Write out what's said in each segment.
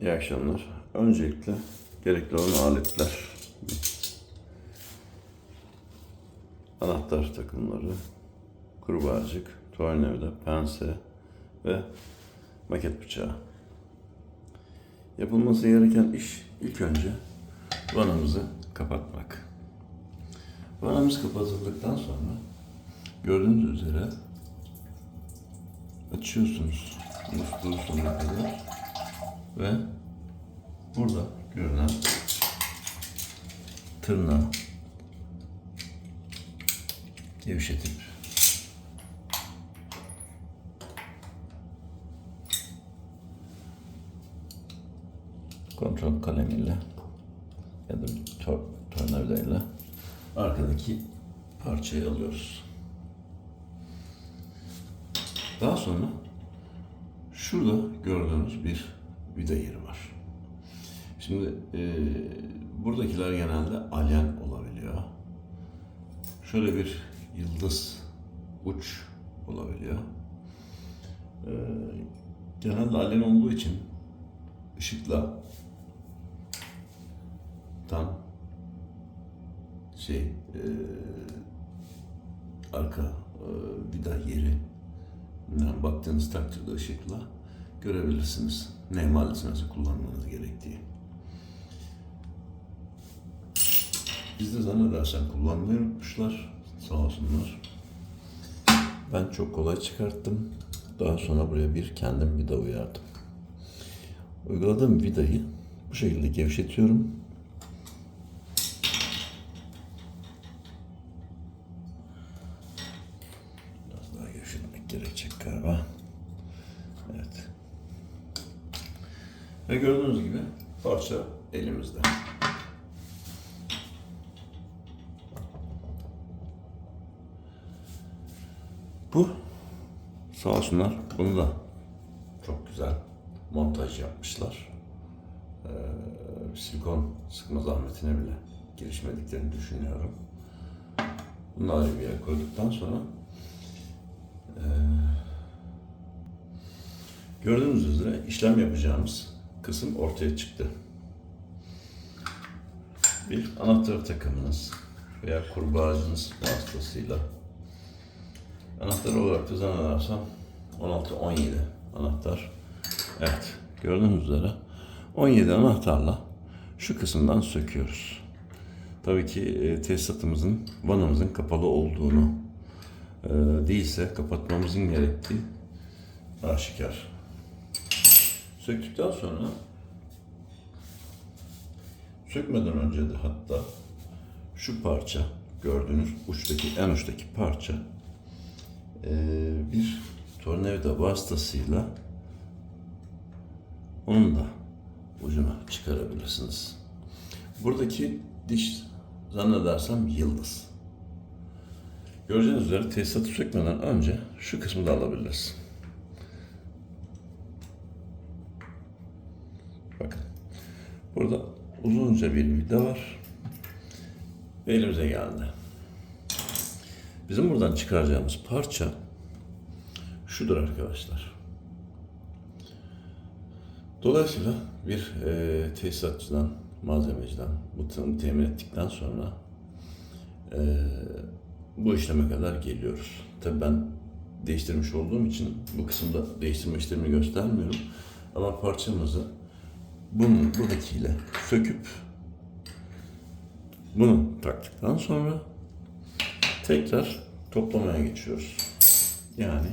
İyi akşamlar. Öncelikle gerekli olan aletler. Anahtar takımları, kurbağacık, tornavida, pense ve maket bıçağı. Yapılması gereken iş ilk önce vanamızı kapatmak. Vanamız kapatıldıktan sonra gördüğünüz üzere açıyorsunuz musluğu sonuna kadar ve burada görünen tırnağı gevşetip kontrol kalemiyle ya da tor tornavidayla arkadaki parçayı alıyoruz. Daha sonra şurada gördüğünüz bir vida yeri var. Şimdi e, buradakiler genelde alyen olabiliyor. Şöyle bir yıldız uç olabiliyor. E, genelde alyen olduğu için ışıkla tam şey e, arka e, vida yeri baktığınız takdirde ışıkla görebilirsiniz ne malzemesi kullanmanız gerektiği. Bizde zannedersem kullanmayı unutmuşlar. Sağ olsunlar. Ben çok kolay çıkarttım. Daha sonra buraya bir kendim vida uyardım. Uyguladığım vidayı bu şekilde gevşetiyorum. Biraz daha gevşetmek gerekecek galiba. Evet. Ve gördüğünüz gibi parça elimizde. Bu sağ olsunlar bunu da çok güzel montaj yapmışlar. Ee, silikon sıkma zahmetine bile girişmediklerini düşünüyorum. Bunu ayrı bir yere koyduktan sonra ee, gördüğünüz üzere işlem yapacağımız kısım ortaya çıktı. Bir anahtar takımınız veya kurbağacınız vasıtasıyla anahtar olarak da zannedersem 16-17 anahtar. Evet gördüğünüz üzere 17 anahtarla şu kısımdan söküyoruz. Tabii ki e, tesisatımızın, vanamızın kapalı olduğunu e, değilse kapatmamızın gerektiği aşikar. Söktükten sonra sökmeden önce de hatta şu parça gördüğünüz uçtaki en uçtaki parça e, bir tornavida vasıtasıyla onun da ucunu çıkarabilirsiniz. Buradaki diş zannedersem yıldız. Göreceğiniz üzere tesisatı sökmeden önce şu kısmı da alabiliriz. Bakın. Burada uzunca bir vida var. Ve elimize geldi. Bizim buradan çıkaracağımız parça şudur arkadaşlar. Dolayısıyla bir e, tesisatçıdan, malzemeciden bu temin ettikten sonra e, bu işleme kadar geliyoruz. Tabii ben değiştirmiş olduğum için bu kısımda değiştirme işlemini göstermiyorum. Ama parçamızı bunun buradakiyle söküp bunu taktıktan sonra tekrar toplamaya geçiyoruz. Yani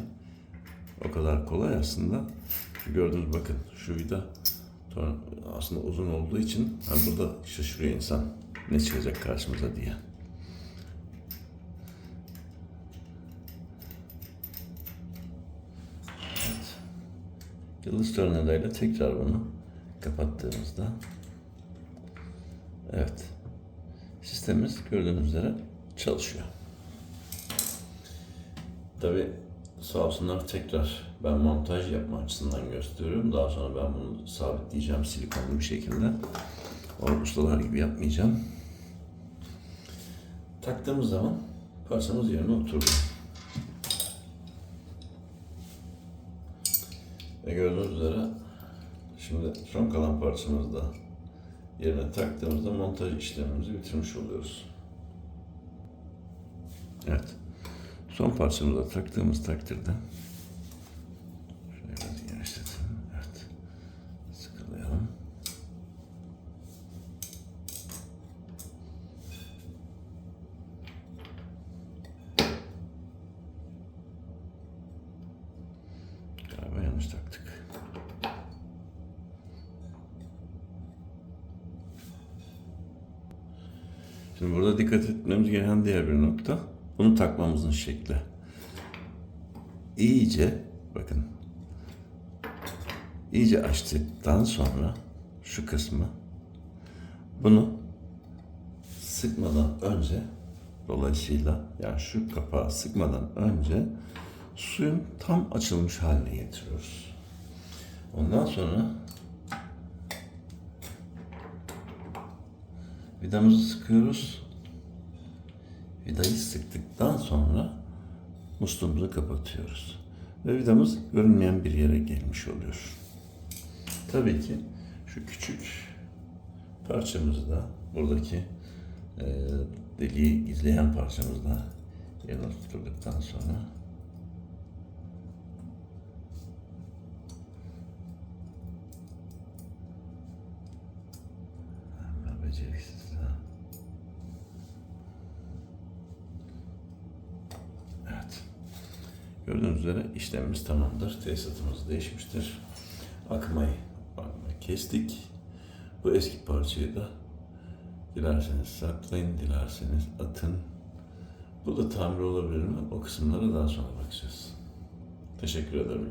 o kadar kolay aslında. Şu gördüğünüz bakın şu vida aslında uzun olduğu için hani burada şaşırıyor insan ne çıkacak karşımıza diye. Evet. Yıldız tornadayla tekrar bunu kapattığımızda evet sistemimiz gördüğünüz üzere çalışıyor. Tabi sağ olsunlar tekrar ben montaj yapma açısından gösteriyorum. Daha sonra ben bunu sabitleyeceğim silikonlu bir şekilde. O ustalar gibi yapmayacağım. Taktığımız zaman parçamız yerine oturdu. Ve gördüğünüz üzere Şimdi son kalan parçamızı da yerine taktığımızda montaj işlemimizi bitirmiş oluyoruz. Evet. Son parçamızı da taktığımız takdirde şöyle biraz genişletelim. Evet. Sıkılayalım. Galiba yanlış taktık. Şimdi burada dikkat etmemiz gereken diğer bir nokta, bunu takmamızın şekli. İyice, bakın, iyice açtıktan sonra şu kısmı, bunu sıkmadan önce, dolayısıyla yani şu kapağı sıkmadan önce suyun tam açılmış haline getiriyoruz. Ondan sonra vidamızı sıkıyoruz. Vidayı sıktıktan sonra musluğumuzu kapatıyoruz. Ve vidamız görünmeyen bir yere gelmiş oluyor. Tabii ki şu küçük parçamızı da buradaki e, deliği gizleyen parçamızı da sonra beceriksiz Gördüğünüz üzere işlemimiz tamamdır. Tesisatımız değişmiştir. Akmayı, akmayı kestik. Bu eski parçayı da dilerseniz saklayın, dilerseniz atın. Bu da tamir olabilir mi? O kısımlara daha sonra bakacağız. Teşekkür ederim.